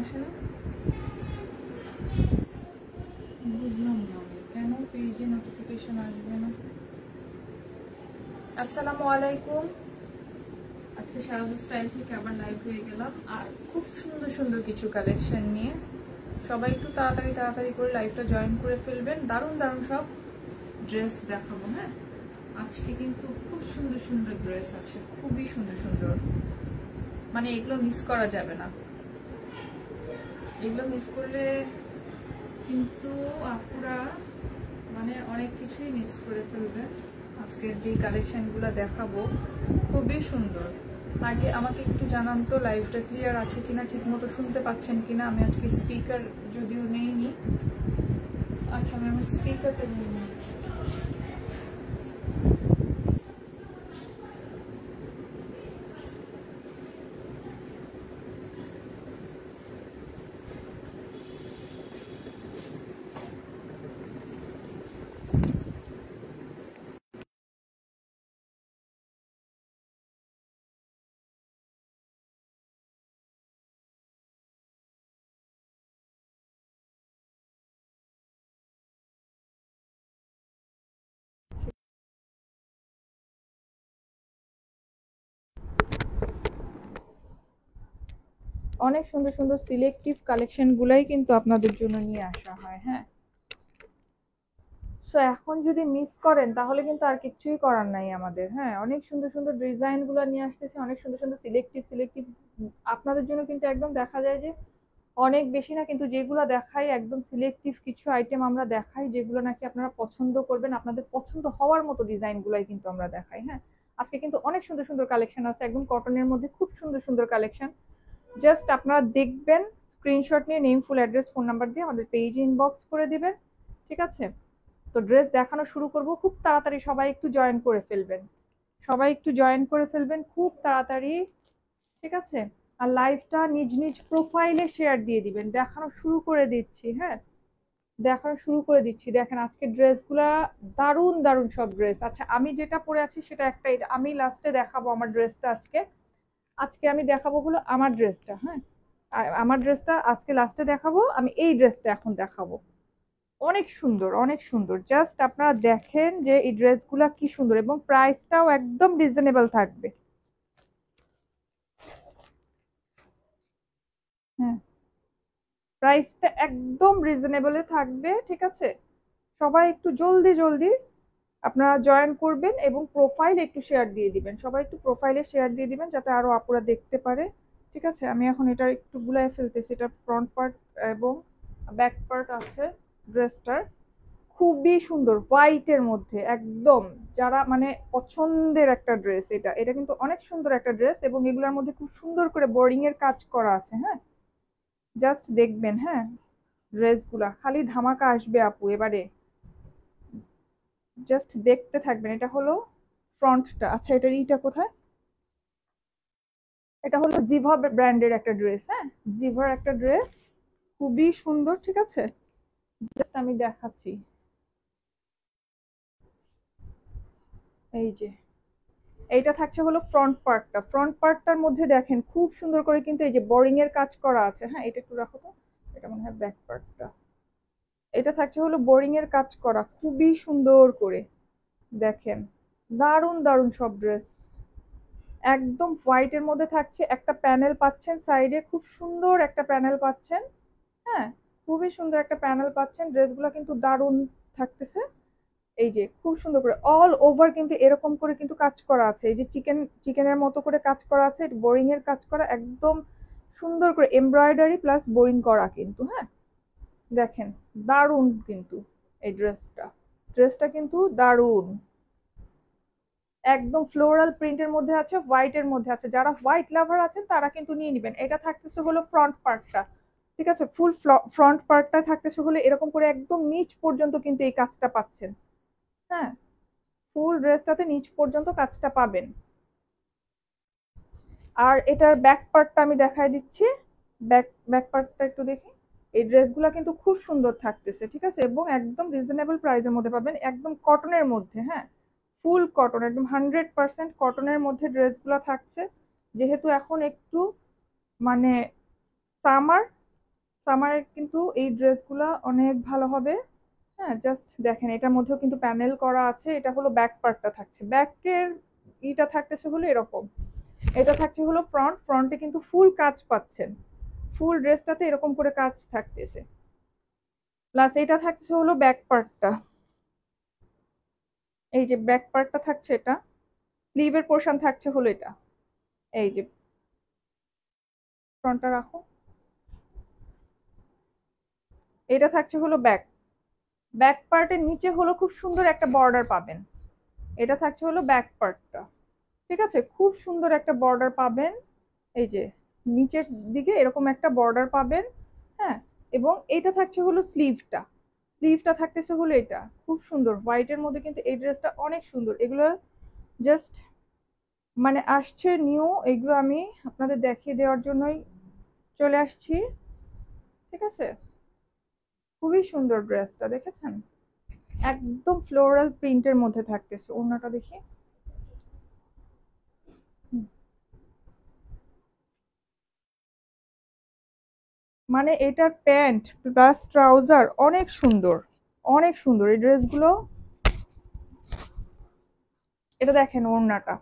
আসে না? বুঝলাম কেন আসবে না? আসসালামু আলাইকুম। আজকে স্টাইল থেকে আবার হয়ে গেলাম। আর খুব সুন্দর সুন্দর কিছু কালেকশন নিয়ে। সবাই একটু তাড়াতাড়ি তাড়াতাড়ি করে জয়েন করে ফেলবেন। দারুণ দারুণ সব ড্রেস দেখাবো হ্যাঁ? আজকে কিন্তু খুব সুন্দর সুন্দর ড্রেস আছে। খুবই সুন্দর সুন্দর। মানে এগুলো মিস করা যাবে না। এগুলো মিস করলে কিন্তু আপুরা মানে অনেক কিছুই মিস করে ফেলবে। আজকের যে কালেকশনগুলো দেখাবো, খুবই সুন্দর। আগে আমাকে একটু জানান তো লাইভটা ক্লিয়ার আছে কিনা ঠিক মতো শুনতে পাচ্ছেন কিনা? আমি আজকে স্পিকার যদিও নেইনি। আচ্ছা আমি আমার স্পিকারটা নিয়ে নিই অনেক সুন্দর সুন্দর সিলেক্টিভ কালেকশন গুলাই কিন্তু আপনাদের জন্য নিয়ে আসা হয় হ্যাঁ। সো এখন যদি মিস করেন, তাহলে কিন্তু আর কিছুই করার নাই আমাদের হ্যাঁ। অনেক সুন্দর সুন্দর ডিজাইনগুলো নিয়ে আসতেছে, অনেক সুন্দর সুন্দর সিলেক্টিভ সিলেক্টিভ আপনাদের জন্য কিন্তু একদম দেখা যায় যে অনেক বেশি না, কিন্তু যেগুলো দেখাই একদম সিলেক্টিভ কিছু আইটেম আমরা দেখাই, যেগুলো নাকি আপনারা পছন্দ করবেন, আপনাদের পছন্দ হওয়ার মতো ডিজাইন গুলাই কিন্তু আমরা দেখাই হ্যাঁ। আজকে কিন্তু অনেক সুন্দর সুন্দর কালেকশন আছে, একদম কটনের মধ্যে খুব সুন্দর সুন্দর কালেকশন জাস্ট আপনারা দেখবেন স্ক্রিনশট নিয়ে name full address phone number দিয়ে আমাদের পেজে ইনবক্স করে দিবেন, ঠিক আছে? তো ড্রেস দেখানো শুরু করব, খুব তাড়াতাড়ি সবাই একটু জয়েন করে ফেলবেন। সবাই একটু জয়েন করে ফেলবেন, খুব তাড়াতাড়ি, ঠিক আছে? আর লাইভটা নিজ নিজ প্রোফাইলে শেয়ার দিয়ে দিবেন। দেখানো শুরু করে দিচ্ছি হ্যাঁ? দেখানো শুরু করে দিচ্ছি। দেখেন, আজকে ড্রেসগুলা দারুণ দারুণ সব ড্রেস আচ্ছা আমি যেটা পরে আছি সেটা একটাই, আমি লাস্টে দেখাবো আমার ড্রেসটা আজকে। আজকে আমি দেখাবো হলো আমার ড্রেসটা হ্যাঁ? আমার ড্রেসটা আজকে লাস্টে দেখাবো, আমি এই ড্রেসটা এখন দেখাবো। অনেক সুন্দর অনেক সুন্দর। জাস্ট আপনারা দেখেন যে এই ড্রেসগুলা কি সুন্দর এবং প্রাইসটাও একদম রিজনেবল থাকবে। হ্যাঁ। প্রাইসটা একদম রিজনেবলে থাকবে, ঠিক আছে? সবাই একটু জলদি জলদি আপনারা জয়েন করবেন এবং প্রোফাইল একটু শেয়ার দিয়ে দিবেন। সবাই একটু প্রোফাইলে শেয়ার দিয়ে দিবেন যাতে আরও আপুরা দেখতে পারে। ঠিক আছে? আমি এখন এটা একটু গুলাই ফেলতেছি। এটা ফ্রন্ট পার্ট এবং ব্যাক পার্ট আছে ড্রেসটার খুবই সুন্দর হোয়াইটের মধ্যে, একদম। যারা মানে পছন্দের একটা ড্রেস এটা। এটা কিন্তু অনেক সুন্দর একটা ড্রেস এবং এগুলোর মধ্যে খুব সুন্দর করে বোর্ডিং এর কাজ করা আছে হ্যাঁ? জাস্ট দেখবেন হ্যাঁ? ড্রেসগুলা খালি ধামাকা আসবে আপু, এবারে। জাস্ট দেখতে থাকবেন। এটা হলো ফ্রন্টটা আচ্ছা এটার ইটা কোথায়? এটা হলো জিভা ব্র্যান্ডের একটা ড্রেস হ্যাঁ? জিভার একটা ড্রেস খুবই সুন্দর, ঠিক আছে? জাস্ট আমি দেখাচ্ছি। এই যে। এইটা থাকছে হলো ফ্রন্ট পার্টটা ফ্রন্ট পার্টটার মধ্যে দেখেন, খুব সুন্দর করে কিন্তু এই যে বোরিং এর কাজ করা আছে। হ্যাঁ এটা একটু রাখো তো। এটা মনে হয় ব্যাক পার্টটা এটা থাকছে হলো বোরিং এর কাজ করা, খুবই সুন্দর করে। দেখেন, দারুণ দারুণ সব ড্রেস একদম হোয়াইটের মধ্যে থাকছে, একটা প্যানেল পাচ্ছেন সাইডে খুব সুন্দর একটা প্যানেল পাচ্ছেন। হ্যাঁ খুবই সুন্দর একটা প্যানেল পাচ্ছেন ড্রেসগুলো কিন্তু দারুণ থাকতেছে। এই যে, খুব সুন্দর করে অল ওভার কিন্তু এরকম করে কিন্তু কাজ করা আছে। এই যে চিকেন চিকেনের মতো করে কাজ করা আছে বোরিং এর কাজ করা, একদম সুন্দর করে এমব্রয়ডারি প্লাস বোরিং করা কিন্তু হ্যাঁ। দেখেন, দারুণ কিন্তু এই ড্রেসটা ড্রেসটা কিন্তু দারুণ। একদম ফ্লোরাল প্রিন্টের মধ্যে আছে হোয়াইটের মধ্যে আছে। যারা হোয়াইট লাভার আছেন, তারা কিন্তু নিয়ে নেবেন। এটা থাকতেছে হলো ফ্রন্ট পার্টটা ঠিক আছে? ফুল ফ্রন্ট পার্টটা থাকতেছে হলো এরকম করে একদম নিচ পর্যন্ত কিন্তু এই কাজটা পাচ্ছেন। হ্যাঁ? ফুল ড্রেসটাতে নিচ পর্যন্ত কাজটা পাবেন। আর এটার ব্যাক পার্টটা আমি দেখাই দিচ্ছি। ব্যাক ব্যাক পার্টটা একটু দেখি। এই ড্রেসগুলো কিন্তু খুব সুন্দর থাকতেছে, ঠিক আছে? এবং একদম রিজনেবল প্রাইসের মধ্যে পাবেন, একদম কটনের মধ্যে হ্যাঁ? ফুল কটন একদম হান্ড্রেড পার্সেন্ট কটনের মধ্যে ড্রেসগুলো থাকছে। যেহেতু এখন একটু মানে সামার সামারে কিন্তু এই ড্রেসগুলো অনেক ভালো হবে। হ্যাঁ জাস্ট দেখেন, এটার মধ্যেও কিন্তু প্যানেল করা আছে, এটা হলো ব্যাক পার্টটা থাকছে। ব্যাকের ইটা থাকতেছে হলো এরকম। এটা থাকছে হলো ফ্রন্ট ফ্রন্টে কিন্তু ফুল কাজ পাচ্ছেন। ফুল ড্রেসটাতে এরকম করে কাজ থাকতেছে। প্লাস এটা থাকছে হলো ব্যাক পার্টটা এই যে ব্যাক পার্টটা থাকছে এটা স্লিভের পোর্শন থাকছে হলো এটা। এই যে ফ্রন্টটা রাখো। এটা থাকছে হলো ব্যাক ব্যাক পার্টের নিচে হলো খুব সুন্দর একটা বর্ডার পাবেন। এটা থাকছে হলো ব্যাক পার্টটা ঠিক আছে? খুব সুন্দর একটা বর্ডার পাবেন। এই যে নিচের দিকে এরকম একটা বর্ডার পাবেন হ্যাঁ? এবং এটা থাকছে হলো স্লিভটা স্লিভটা থাকতেছে হলো এটা। খুব সুন্দর। হোয়াইটের মধ্যে কিন্তু এই ড্রেসটা অনেক সুন্দর। এগুলো জাস্ট মানে আসছে নিউ এগুলো আমি আপনাদের দেখিয়ে দেওয়ার জন্যই চলে আসছি। ঠিক আছে? খুবই সুন্দর ড্রেসটা দেখেছেন? একদম ফ্লোরাল প্রিন্টের মধ্যে থাকতেছে। অন্যটা দেখি। মানে এটার প্যান্ট প্লাস ট্রাউজার অনেক সুন্দর অনেক সুন্দর। এই ড্রেসগুলো, এটা দেখেন ওড়নাটা।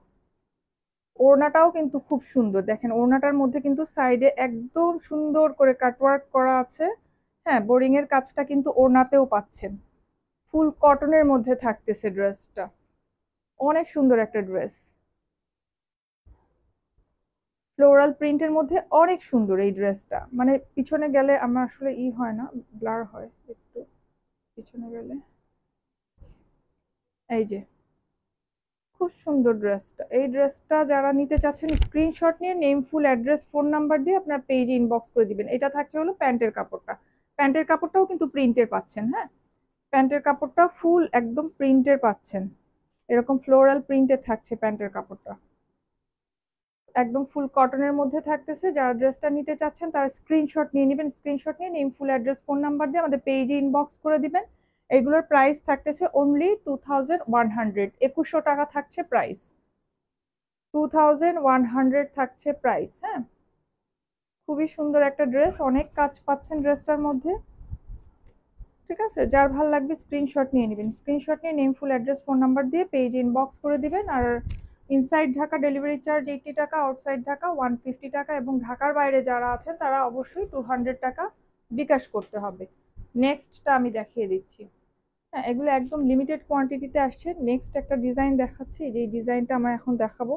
ওড়নাটাও কিন্তু খুব সুন্দর। দেখেন ওড়নাটার মধ্যে কিন্তু সাইডে একদম সুন্দর করে কাটওয়ার্ক করা আছে। হ্যাঁ বোরিং এর কাজটা কিন্তু ওড়নাতেও পাচ্ছেন। ফুল কটনের মধ্যে থাকতেছে ড্রেসটা। অনেক সুন্দর একটা ড্রেস। ফ্লোরাল প্রিন্টের মধ্যে অনেক সুন্দর এই ড্রেসটা মানে পিছনে গেলে আমার আসলে ই হয় না, ব্লার হয় একটু। পিছনে গেলে। এই যে, খুব সুন্দর ড্রেসটা এই ড্রেসটা যারা নিতে চাচ্ছেন স্ক্রিনশট নিয়ে name full address phone number দিয়ে আপনার পেজে ইনবক্স করে দিবেন। এটা থাকছে হলো প্যান্টের কাপড়টা। প্যান্টের কাপড়টাও কিন্তু প্রিন্টের পাচ্ছেন হ্যাঁ? প্যান্টের কাপড়টা ফুল একদম প্রিন্টের পাচ্ছেন। এরকম ফ্লোরাল প্রিন্টের থাকছে প্যান্টের কাপড়টা। একদম ফুল কটনের মধ্যে থাকতেছে। যারা ড্রেসটা নিতে চাচ্ছেন, তারা স্ক্রিনশট নিয়ে নেবেন। স্ক্রিনশট নিয়ে name full address phone number দিয়ে আমাদের পেজে ইনবক্স করে দিবেন। এগুলোর প্রাইস থাকতেছে only two thousand one hundred একুশশো টাকা থাকছে price two thousand one hundred থাকছে প্রাইস হ্যাঁ? খুবই সুন্দর একটা ড্রেস অনেক কাজ পাচ্ছেন ড্রেসটার মধ্যে। ঠিক আছে? যার ভালো লাগবে স্ক্রিনশট নিয়ে নেবেন। স্ক্রিনশট নিয়ে name full address phone number দিয়ে পেজ ইনবক্স করে দিবেন। আর inside Dhaka delivery charge eighty টাকা আউটসাইড ঢাকা ওয়ান ফিফটি টাকা এবং ঢাকার বাইরে যারা আছেন, তারা অবশ্যই টু হান্ড্রেড টাকা বিকাশ করতে হবে। নেক্সটটা আমি দেখিয়ে দিচ্ছি। হ্যাঁ এগুলো একদম লিমিটেড কোয়ান্টিটিতে আসছে। নেক্সট একটা ডিজাইন দেখাচ্ছি। যে ডিজাইনটা আমরা এখন দেখাবো।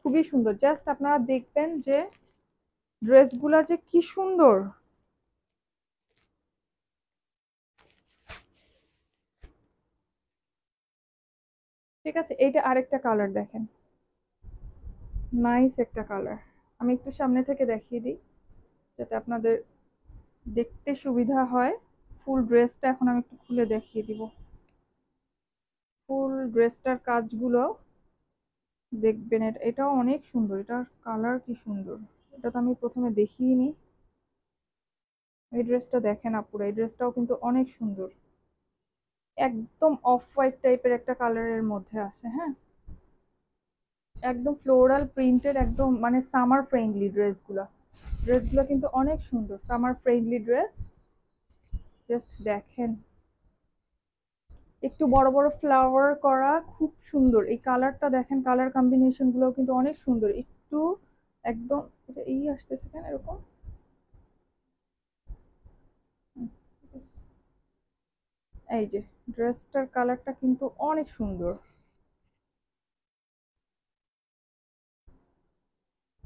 খুবই সুন্দর। জাস্ট আপনারা দেখবেন যে ড্রেসগুলা যে কি সুন্দর। ঠিক আছে, এইটা আরেকটা কালার দেখেন। নাইস একটা কালার আমি একটু সামনে থেকে দেখিয়ে দিই, যাতে আপনাদের দেখতে সুবিধা হয়। ফুল ড্রেসটা এখন আমি একটু খুলে দেখিয়ে দিব। ফুল ড্রেসটার কাজগুলো দেখবেন, এটা, এটাও অনেক সুন্দর। এটার কালার কি সুন্দর? এটা তো আমি প্রথমে দেখিনি এই ড্রেসটা দেখেন আপুরা, এই ড্রেসটাও কিন্তু অনেক সুন্দর। একদম অফ হোয়াইট টাইপের একটা কালারের মধ্যে আছে হ্যাঁ? একদম ফ্লোরাল প্রিন্টেড একদম মানে সামার ফ্রেন্ডলি ড্রেসগুলো ড্রেসগুলো কিন্তু অনেক সুন্দর সামার ফ্রেন্ডলি ড্রেস জাস্ট দেখেন। একটু বড় বড় ফ্লাওয়ার করা খুব সুন্দর। এই কালারটা দেখেন কালার কম্বিনেশনগুলো কিন্তু অনেক সুন্দর। একটু একদম, এটা এই আসতেছে কেন এরকম? এই যে ড্রেসটার কালারটা কিন্তু অনেক সুন্দর।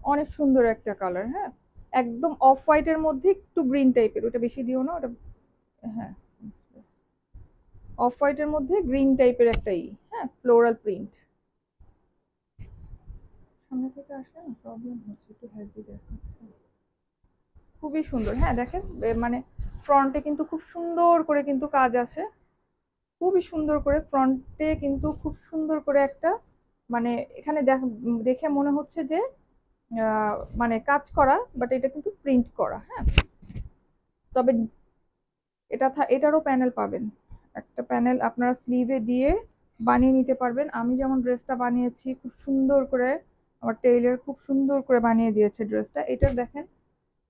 অনেক সুন্দর একটা কালার হ্যাঁ? একদম অফ হোয়াইটের মধ্যে একটু গ্রিন টাইপের ওটা বেশি দিও না, ওটা হ্যাঁ অফ হোয়াইটের মধ্যে গ্রিন টাইপের একটা ই হ্যাঁ ফ্লোরাল প্রিন্ট সামনে থেকে আসলে না প্রবলেম হচ্ছে, একটু হেভি দেখাচ্ছে। খুবই সুন্দর হ্যাঁ দেখেন মানে ফ্রন্টে কিন্তু খুব সুন্দর করে কিন্তু কাজ আছে। খুবই সুন্দর করে ফ্রন্টে কিন্তু খুব সুন্দর করে একটা মানে এখানে দেখে মনে হচ্ছে যে মানে কাজ করা বাট এটা কিন্তু প্রিন্ট করা হ্যাঁ? তবে এটা এটারও প্যানেল পাবেন। একটা প্যানেল আপনারা স্লিভে দিয়ে বানিয়ে নিতে পারবেন। আমি যেমন ড্রেসটা বানিয়েছি, খুব সুন্দর করে, আমার টেইলার খুব সুন্দর করে বানিয়ে দিয়েছে ড্রেসটা এটা দেখেন,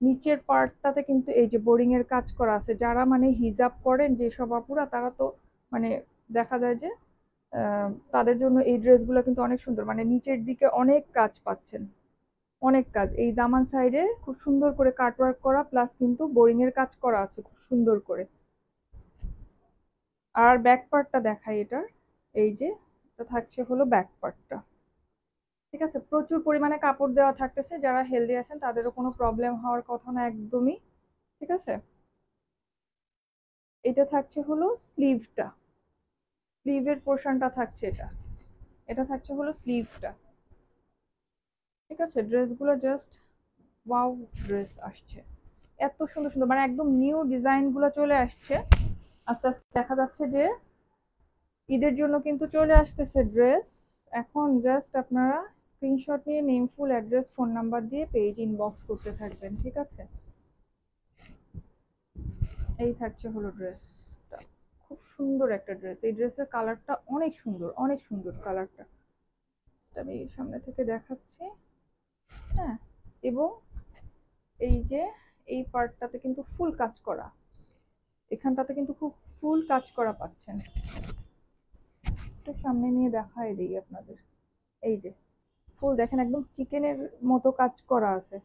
নিচের পার্টটাতে কিন্তু এই যে বোরিং এর কাজ করা আছে, যারা মানে হিজাব করেন যেসব আপুরা, তারা তো মানে দেখা যায় যে তাদের জন্য এই ড্রেসগুলো কিন্তু অনেক সুন্দর। মানে নিচের দিকে অনেক কাজ পাচ্ছেন। অনেক কাজ। এই দামান সাইডে খুব সুন্দর করে কাটওয়ার্ক করা প্লাস কিন্তু বোরিং এর কাজ করা আছে খুব সুন্দর করে। আর ব্যাক পার্টটা দেখাই এটার। এই যে, এটা থাকছে হলো ব্যাক পার্টটা ঠিক আছে? প্রচুর পরিমাণে কাপড় দেওয়া থাকতেছে। যারা হেলদি আছেন, তাদেরও কোনো প্রবলেম হওয়ার কথা না একদমই। ঠিক আছে? এটা থাকছে হলো স্লিভটা স্লিভের পোর্শনটা থাকছে এটা। এটা থাকছে হলো স্লিভটা ঠিক আছে? ড্রেসগুলো জাস্ট ওয়াও ড্রেস আসছে। এত সুন্দর সুন্দর মানে একদম নিউ ডিজাইনগুলো চলে আসছে। আস্তে আস্তে দেখা যাচ্ছে যে ঈদের জন্য কিন্তু চলে আসতেছে ড্রেস এখন জাস্ট আপনারা স্ক্রিনশট নিয়ে name full address phone number দিয়ে পেজ ইনবক্স করতে থাকবেন, ঠিক আছে? এই থাকছে হলো ড্রেসটা খুব সুন্দর একটা ড্রেস এই ড্রেসের কালারটা অনেক সুন্দর অনেক সুন্দর কালারটা আমি সামনে থেকে দেখাচ্ছি। হ্যাঁ এবং এই যে এই পার্টটাতে কিন্তু ফুল কাজ করা। এখানটাতে কিন্তু খুব ফুল কাজ করা পাচ্ছেন। একটু সামনে নিয়ে দেখাই দিই আপনাদের। এই যে ফুল দেখেন, একদম চিকেনের মতো কাজ করা আছে।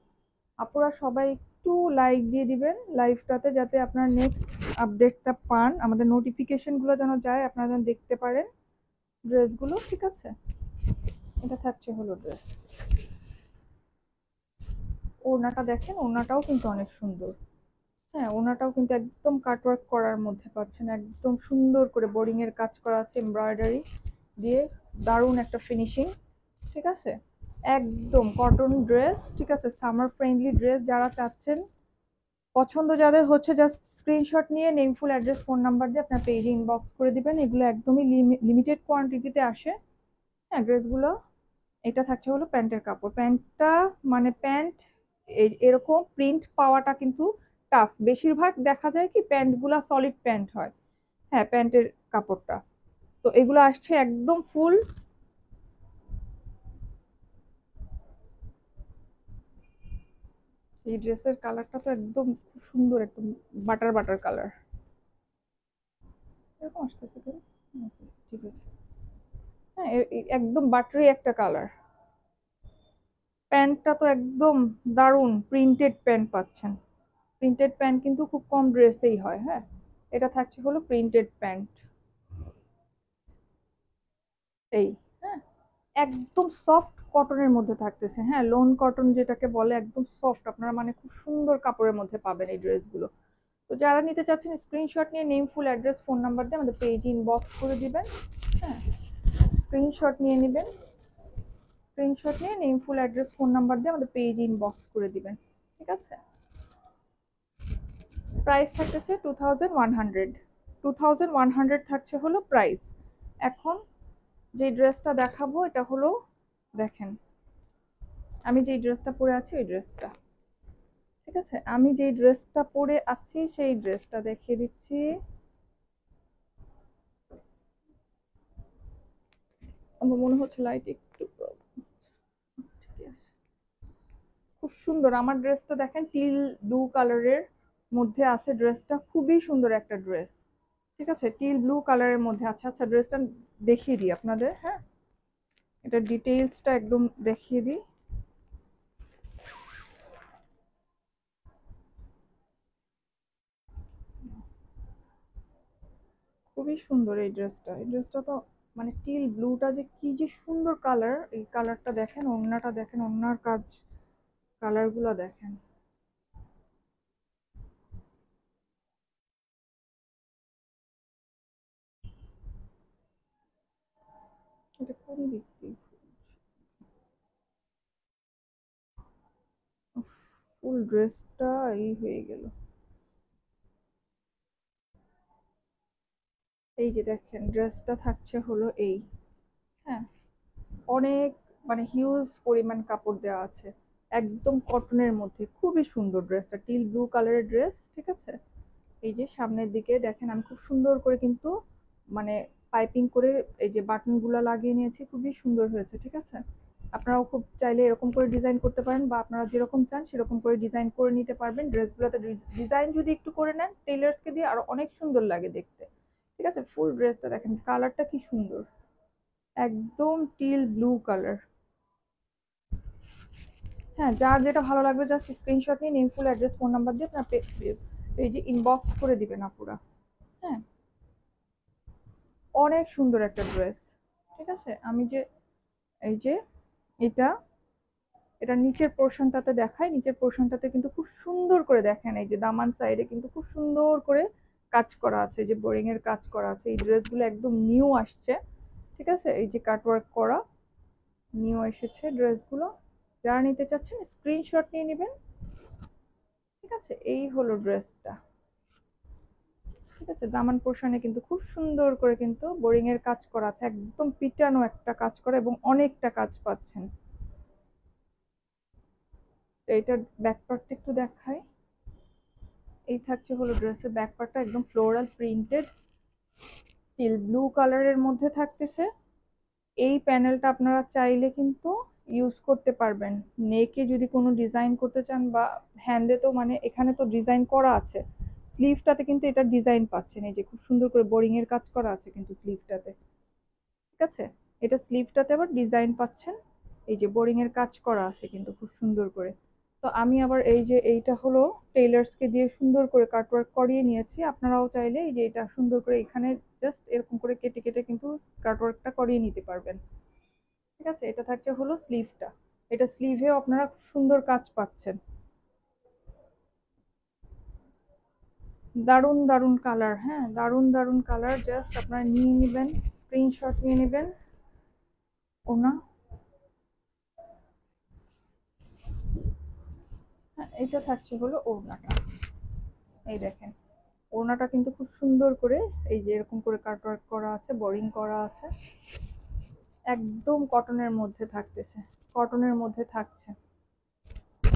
আপনারা সবাই একটু লাইক দিয়ে দিবেন লাইভটাতে যাতে আপনার নেক্সট আপডেটটা পান। আমাদের নোটিফিকেশনগুলো যেন যায়, আপনারা যেন দেখতে পারেন। ড্রেসগুলো ঠিক আছে? এটা থাকছে হলো ড্রেস ওড়নাটা দেখেন, ওড়নাটাও কিন্তু অনেক সুন্দর। হ্যাঁ ওড়নাটাও কিন্তু একদম কাটওয়ার্ক করার মধ্যে পাচ্ছেন, একদম সুন্দর করে বোরিং এর কাজ করা আছে এমব্রয়ডারি দিয়ে, দারুণ একটা ফিনিশিং ঠিক আছে? একদম কটন ড্রেস ঠিক আছে? সামার ফ্রেন্ডলি ড্রেস যারা চাচ্ছেন, পছন্দ যাদের হচ্ছে জাস্ট স্ক্রিনশট নিয়ে name full address phone number দিয়ে আপনার পেজে ইনবক্স করে দিবেন। এগুলো একদমই লিমিটেড কোয়ান্টিটিতে আসে। হ্যাঁ ড্রেসগুলো এটা থাকছে হলো প্যান্টের কাপড়। প্যান্টটা মানে প্যান্ট এরকম প্রিন্ট পাওয়াটা কিন্তু টাফ বেশিরভাগ দেখা যায় কি প্যান্টগুলা সলিড প্যান্ট হয়। হ্যাঁ প্যান্টের কাপড়টা। তো এগুলো আসছে একদম ফুল এই ড্রেসের কালারটা তো একদম খুব সুন্দর, একদম বাটার বাটার কালার এরকম আসতেছে ঠিক আছে। হ্যাঁ একদম বাটারি একটা কালার প্যান্টটা তো একদম দারুণ প্রিন্টেড প্যান্ট পাচ্ছেন। প্রিন্টেড প্যান্ট কিন্তু খুব কম ড্রেসেই হয় হ্যাঁ? এটা থাকছে হলো প্রিন্টেড প্যান্ট এই হ্যাঁ? একদম সফট কটনের মধ্যে থাকতেছে হ্যাঁ? লোন কটন যেটাকে বলে একদম সফট আপনারা মানে খুব সুন্দর কাপড়ের মধ্যে পাবেন এই ড্রেসগুলো। তো যারা নিতে চাচ্ছেন স্ক্রিনশট নিয়ে name full address phone number দিয়ে আমাদের পেজ ইনবক্স করে দিবেন হ্যাঁ? স্ক্রিনশট নিয়ে নেবেন। স্ক্রিনশট নিয়ে name full address phone number দিয়ে আমাদের পেজ ইনবক্স করে দিবেন, ঠিক আছে? প্রাইস থাকতেছে two thousand one hundred two thousand one hundred থাকছে হলো প্রাইস এখন যে ড্রেসটা দেখাবো, এটা হলো, দেখেন, আমি যে ড্রেসটা পরে আছি, ওই ড্রেসটা ঠিক আছে? আমি যে ড্রেসটা পরে আছি, সেই ড্রেসটা দেখিয়ে দিচ্ছি। আমার মনে হচ্ছে লাইট একটু খুব সুন্দর। আমার ড্রেসটা দেখেন টিল ব্লু কালারের মধ্যে আছে ড্রেসটা খুবই সুন্দর একটা ড্রেস ঠিক আছে? টিল ব্লু কালারের মধ্যে আছে। আচ্ছা ড্রেসটা দেখিয়ে দিই আপনাদের হ্যাঁ? এটা ডিটেইলসটা একদম দেখিয়ে দিই। খুবই সুন্দর এই ড্রেসটা এই ড্রেসটা তো মানে টিল ব্লুটা যে কি যে সুন্দর কালার এই কালারটা দেখেন, ওড়নাটা দেখেন, ওড়নার কাজ কালারগুলো দেখেন। ফুল ড্রেসটা এই হয়ে গেল। এই যে দেখেন, ড্রেসটা থাকছে হলো এই। হ্যাঁ অনেক মানে হিউজ পরিমাণ কাপড় দেওয়া আছে। একদম কটনের মধ্যে, খুবই সুন্দর ড্রেসটা টিল ব্লু কালারের ড্রেস ঠিক আছে? এই যে সামনের দিকে দেখেন আমি খুব সুন্দর করে কিন্তু মানে পাইপিং করে এই যে বাটনগুলো লাগিয়ে নিয়েছি, খুবই সুন্দর হয়েছে, ঠিক আছে? আপনারাও খুব চাইলে এরকম করে ডিজাইন করতে পারেন বা আপনারা যেরকম চান সেরকম করে ডিজাইন করে নিতে পারবেন। ড্রেসগুলোতে ডিজাইন যদি একটু করে নেন টেলার্সকে দিয়ে আরও অনেক সুন্দর লাগে দেখতে, ঠিক আছে? ফুল ড্রেসটা দেখেন কালারটা কি সুন্দর? একদম টিল ব্লু কালার হ্যাঁ যার যেটা ভালো লাগবে জাস্ট স্ক্রিনশট নিয়ে name full address phone number দিয়ে আপনার পেজে ইনবক্স করে দিবেন আপুরা। হ্যাঁ। অনেক সুন্দর একটা ড্রেস ঠিক আছে? আমি যে, এই যে, এটা এটা নিচের পোর্শনটাতে দেখাই, নিচের পোর্শনটাতে কিন্তু খুব সুন্দর করে দেখেন, এই যে দামান সাইডে কিন্তু খুব সুন্দর করে কাজ করা আছে যে বোরিং এর কাজ করা আছে, এই ড্রেসগুলো একদম নিউ আসছে, ঠিক আছে? এই যে কাটওয়ার্ক করা নিউ এসেছে ড্রেসগুলো যারা নিতে চাচ্ছেন স্ক্রিনশট নিয়ে নেবেন। ঠিক আছে? এই হলো ড্রেসটা। ঠিক আছে? দামান পোর্শনে কিন্তু খুব সুন্দর করে কিন্তু বোরিং এর কাজ করা আছে। একদম পিটানো একটা কাজ করা এবং অনেকটা কাজ পাচ্ছেন। তো এটার ব্যাকপার্টটা একটু দেখাই। এই থাকছে হলো ড্রেসের ব্যাকপার্টটা একদম ফ্লোরাল প্রিন্টেড টিল ব্লু কালারের মধ্যে থাকতেছে। এই প্যানেলটা আপনারা চাইলে কিন্তু ইউজ করতে পারবেন। নেকে যদি কোনো ডিজাইন করতে চান বা হ্যান্ডে তো মানে এখানে তো ডিজাইন করা আছে। স্লিভটাতে কিন্তু এটা ডিজাইন পাচ্ছেন। এই যে খুব সুন্দর করে বোরিংয়ের কাজ করা আছে কিন্তু স্লিভটাতে ঠিক আছে? এটা স্লিভটাতে আবার ডিজাইন পাচ্ছেন। এই যে বোরিংয়ের কাজ করা আছে কিন্তু খুব সুন্দর করে। তো আমি আবার এই যে এইটা হলো টেইলার্সকে দিয়ে সুন্দর করে কাটওয়ার্ক করিয়ে নিয়েছি। আপনারাও চাইলে এই যে এটা সুন্দর করে এখানে জাস্ট এরকম করে কেটে কেটে কিন্তু কাটওয়ার্কটা করিয়ে নিতে পারবেন। ঠিক আছে? এটা থাকছে হলো স্লিভটা এটা স্লিভেও আপনারা সুন্দর কাজ পাচ্ছেন। দারুণ দারুণ কালার হ্যাঁ? দারুণ দারুণ কালার জাস্ট আপনারা নিয়ে নেবেন স্ক্রিনশট নিয়ে নেবেন। ওনা এটা থাকছে হলো ওড়নাটা। এই দেখেন, ওড়নাটা কিন্তু খুব সুন্দর করে এই যে এরকম করে কাটওয়ার্ক করা আছে, বোরিং করা আছে, একদম কটনের মধ্যে থাকতেছে, কটনের মধ্যে থাকছে।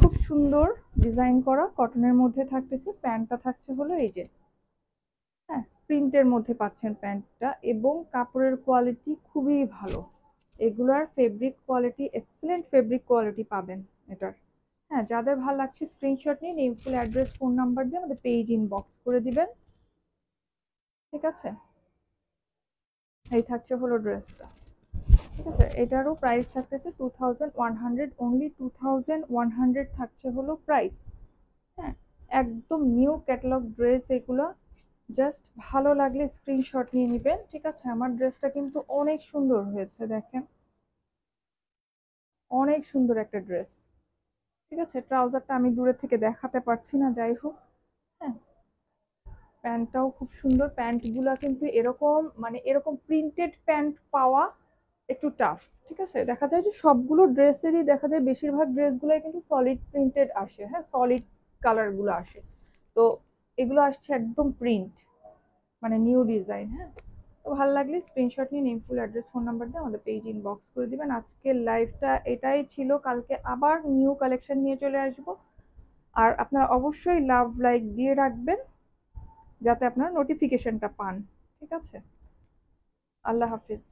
খুব সুন্দর ডিজাইন করা কটনের মধ্যে থাকতেছে, প্যান্টটা থাকছে হলো এই যে হ্যাঁ প্রিন্টের মধ্যে পাচ্ছেন প্যান্টটা এবং কাপড়ের কোয়ালিটি খুবই ভালো। এগুলার fabric quality excellent fabric quality পাবেন এটার। হ্যাঁ যাদের ভালো লাগছে স্ক্রিনশট নিয়ে name full address phone number দিয়ে আমাদের পেজ ইনবক্স করে দিবেন। ঠিক আছে? এই থাকছে হলো ড্রেসটা ঠিক আছে? এটারও প্রাইস থাকতেছে two thousand one hundred only two thousand one hundred থাকছে হলো প্রাইস হ্যাঁ একদম নিউ ক্যাটালগ ড্রেস এগুলো। জাস্ট ভালো লাগলে স্ক্রিনশট নিয়ে নেবেন। ঠিক আছে? আমার ড্রেসটা কিন্তু অনেক সুন্দর হয়েছে, দেখেন। অনেক সুন্দর একটা ড্রেস ঠিক আছে, ট্রাউজারটা আমি দূরে থেকে দেখাতে পারছি না, যাই হোক। হ্যাঁ প্যান্টটাও খুব সুন্দর। প্যান্টগুলো কিন্তু এরকম মানে এরকম প্রিন্টেড প্যান্ট পাওয়া একটু টাফ ঠিক আছে? দেখা যায় যে সবগুলো ড্রেসেরই দেখা যায় বেশিরভাগ ড্রেসগুলোই কিন্তু সলিড প্রিন্টেড আসে হ্যাঁ? সলিড কালারগুলো আসে। তো এগুলো আসছে একদম প্রিন্ট মানে নিউ ডিজাইন হ্যাঁ? তো ভালো লাগলে স্ক্রিনশট নিয়ে নেমফুল অ্যাড্রেস ফোন নাম্বার দিয়ে আমাদের পেজ ইনবক্স করে দিবেন। আজকের লাইভটা এটাই ছিল, কালকে আবার নিউ কালেকশন নিয়ে চলে আসব। আর আপনারা অবশ্যই লাভ লাইক দিয়ে রাখবেন, যাতে আপনারা নোটিফিকেশনটা পান, ঠিক আছে? আল্লাহ হাফিজ।